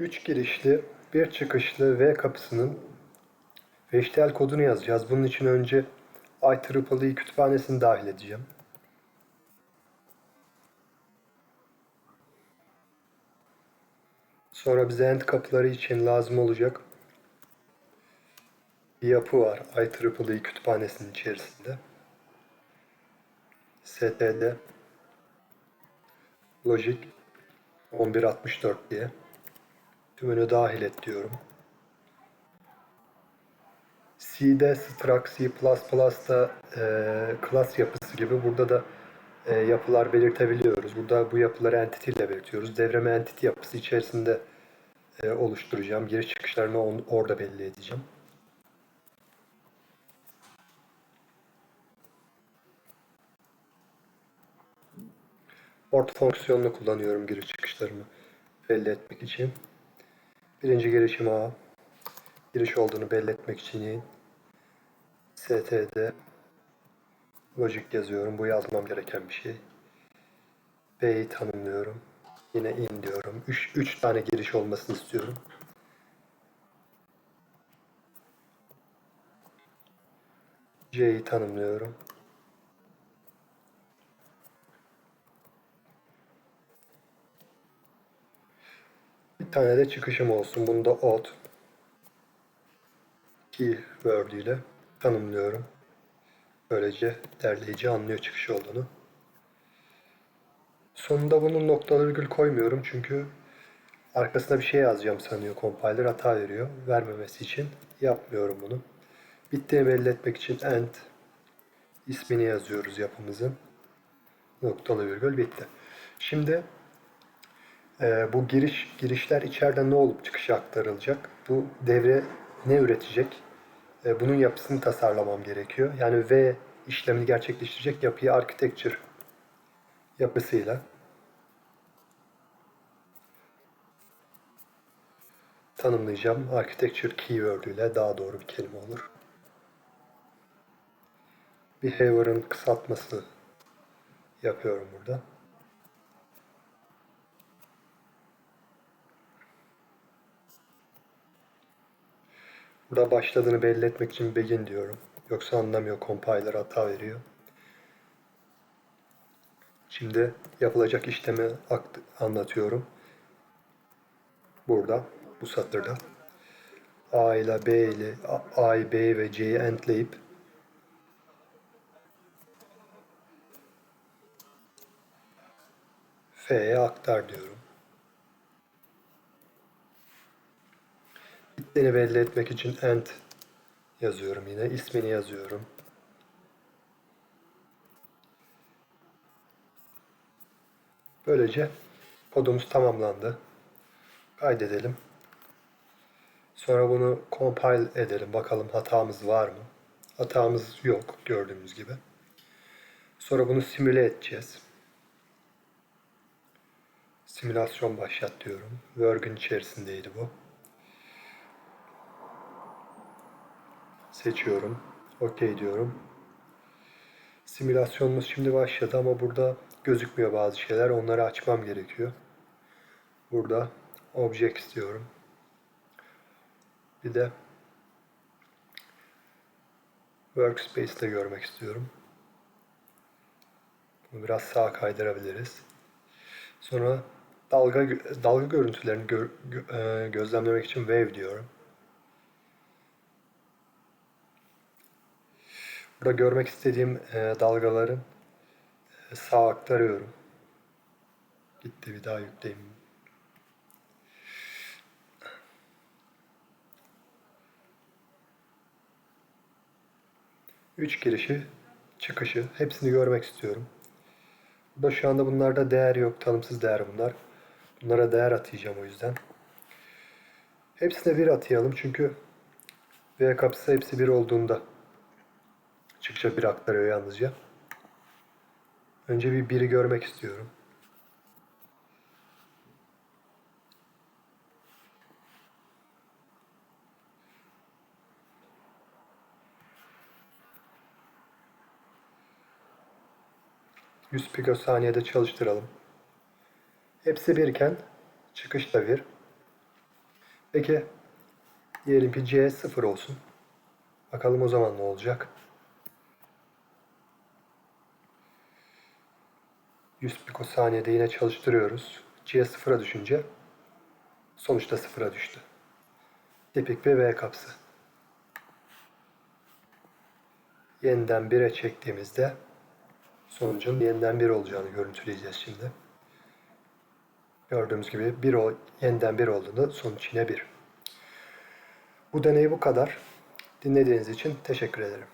3 girişli, bir çıkışlı V kapısının HTML kodunu yazacağız. Bunun için önce IEEE kütüphanesini dahil edeceğim. Sonra bize end kapıları için lazım olacak bir yapı var IEEE kütüphanesinin içerisinde. STD Logic 1164 diye tümünü dahil et diyorum. C'de Struct, C++'da e, class yapısı gibi burada da e, yapılar belirtebiliyoruz. Burada bu yapıları entity ile belirtiyoruz. Devreme entity yapısı içerisinde e, oluşturacağım. Giriş çıkışlarını on, orada belli edeceğim. Port fonksiyonunu kullanıyorum giriş çıkışlarımı belli etmek için. Birinci girişim A. Giriş olduğunu belli etmek için in. std logic yazıyorum. Bu yazmam gereken bir şey. B'yi tanımlıyorum. Yine in diyorum. 3 tane giriş olmasını istiyorum. C'yi tanımlıyorum. Tane de çıkışım olsun. Bunu da out keyword ile tanımlıyorum. Böylece derleyici anlıyor çıkış olduğunu. Sonunda bunun noktalı virgül koymuyorum çünkü arkasına bir şey yazacağım sanıyor compiler hata veriyor. Vermemesi için yapmıyorum bunu. Bittiğini belli etmek için end ismini yazıyoruz yapımızın. Noktalı virgül bitti. Şimdi e, bu giriş girişler içeriden ne olup çıkışa aktarılacak? Bu devre ne üretecek? E, bunun yapısını tasarlamam gerekiyor. Yani V işlemini gerçekleştirecek yapıyı architecture yapısıyla tanımlayacağım. Architecture keyword ile daha doğru bir kelime olur. Behavior'ın kısaltması yapıyorum burada. Burada başladığını belli etmek için begin diyorum. Yoksa anlamıyor, compiler hata veriyor. Şimdi yapılacak işlemi anlatıyorum. Burada, bu satırda. A ile B ile A'yı, B'yi ve C'yi endleyip F'ye aktar diyorum. Bittiğini belli etmek için end yazıyorum yine. ismini yazıyorum. Böylece kodumuz tamamlandı. Kaydedelim. Sonra bunu compile edelim. Bakalım hatamız var mı? Hatamız yok gördüğümüz gibi. Sonra bunu simüle edeceğiz. Simülasyon başlat diyorum. Work'ün içerisindeydi bu. Seçiyorum. OK diyorum. Simülasyonumuz şimdi başladı ama burada gözükmüyor bazı şeyler. Onları açmam gerekiyor. Burada Objects diyorum. Bir de Workspace'de görmek istiyorum. Bunu biraz sağa kaydırabiliriz. Sonra dalga dalga görüntülerini gö, gö, e, gözlemlemek için Wave diyorum. Burada görmek istediğim e, dalgaların e, sağa aktarıyorum. Gitti bir daha yükleyeyim. Üç girişi, çıkışı hepsini görmek istiyorum. Burada şu anda bunlarda değer yok. Tanımsız değer bunlar. Bunlara değer atayacağım o yüzden. Hepsine bir atayalım çünkü V kapısı hepsi bir olduğunda çıkışa bir aktarıyor yalnızca. Önce bir biri görmek istiyorum. Yüz pikosaniyede çalıştıralım. Hepsi birken çıkış da bir. Peki diyelim ki C 0 olsun. Bakalım o zaman ne olacak? 100 pikosaniyede yine çalıştırıyoruz. C sıfıra düşünce sonuçta sıfıra düştü. Tipik bir V kapsı. Yeniden 1'e çektiğimizde sonucun yeniden 1 olacağını görüntüleyeceğiz şimdi. Gördüğümüz gibi 1 o yeniden 1 olduğunda sonuç yine 1. Bu deney bu kadar. Dinlediğiniz için teşekkür ederim.